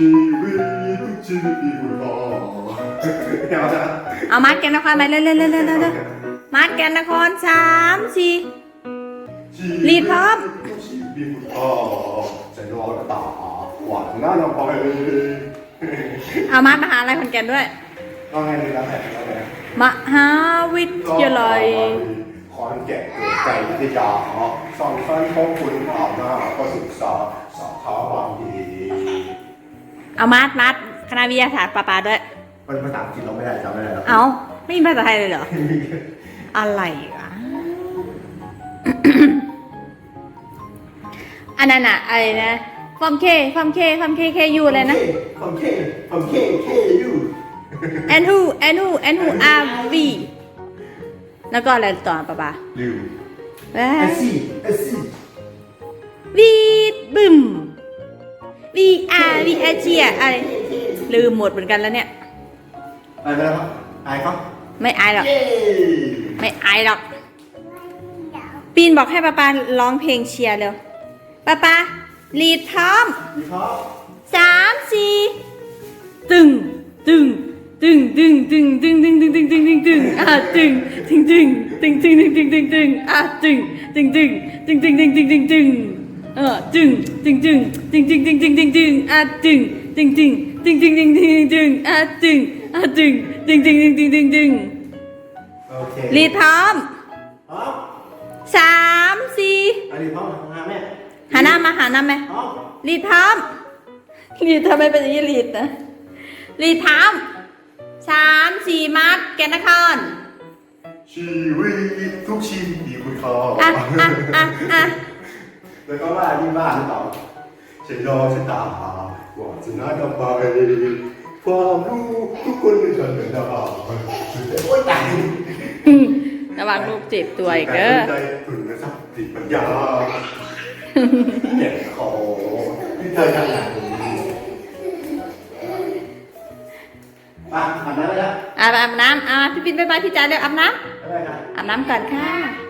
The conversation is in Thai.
ชีวิตทุกชีวิตมีคุณค่าเอาละเอามาร์กแกนนครมาเร็วเร็วเร็วเร็วเร็วเร็วมาร์กแกนนครสามสี่รีดพร้อมทุกชีวิตมีคุณค่าจะนอนตาหวานหน้าเราไปเอามาร์กมหาลัยขอนแก่นด้วยเอาไงดีแล้วแต่แล้วแต่มหาวิทยาลัยขอนแก่นเกิดใจวิทยาสองชั้นของคุณอาบน้าก็ศึกษาสาขาบางดี เอามาร์กมาร์กคณะวิทยาศาสตร์ปาปาด้วย มันภาษาอังกฤษเราไม่ได้จำไม่ได้แล้วเอาไม่มีภาษาไทยเลยเหรอ อะไรวะ อันนั้นอะอะไรนะฟอมเคฟอมเคฟอมเคเคยูอะไรนะ ผมเคผมเคเคยูแอนฮูแอนฮูแอนฮูอาร์วีแล้วก็อะไรต่อปะปะลืมเอ้เอยซี่เอซี่ วีดบึมวีอาร์วีอา เจียอะไรลืมหมดเหมือนกันแล้วเนี่ยอะไรไปแล้วครับอายครับไม่อายหรอก เย้ไม่อายหรอก ปีนบอกให้ป้าปาร้องเพลงเชียร์เร็วป้าปาลีดพร้อมดีครับสามสี่ตึงตึงตึงตึงตึงตึงตึงตึงตึงตึงตึงตึงอะตึงตึงตึงตึงตึงตึงตึงตึงตึงอะตึงตึงตึงตึงตึงตึงตึงตึงตึง เออตึงตึงตึงตึงตึงตึงตึงตึงตึงอะตึงตึงตึงตึงตึงตึงตึงตึงอะตึงอะตึงตึงตึงตึงตึงตึงตึงโอเคลีดพร้อมพร้อมสามสี่อันนี้พร้อมหาแม่หาหน้ามาหาหน้าไหมพร้อมลีดพร้อมลีดทำไมเป็นอย่างนี้ลีดนะลีดพร้อมสามสี่มัดแกนนครชีวิตทุกชีวิตมีคุณค่าอะอะอะอะ แล้วก็ว่าที่บ้านหรือเปล่าฉันรอฉันตามหาว่าจะน่าจะไปความรู้ทุกคนเป็นฉันเป็นดาวโอ้ยตายระวังลูกเจ็บตัวอีกเด้อใจถึงนะครับติปัญญาเนี่ยขอที่เธอทำงานตรงนี้อะอาบน้ำไปแล้วอาบอาบน้ำอาพี่ปินไปไปพี่จ๋าเดี๋ยวอาบน้อะไรครับำอาบน้ำก่อนค่ะ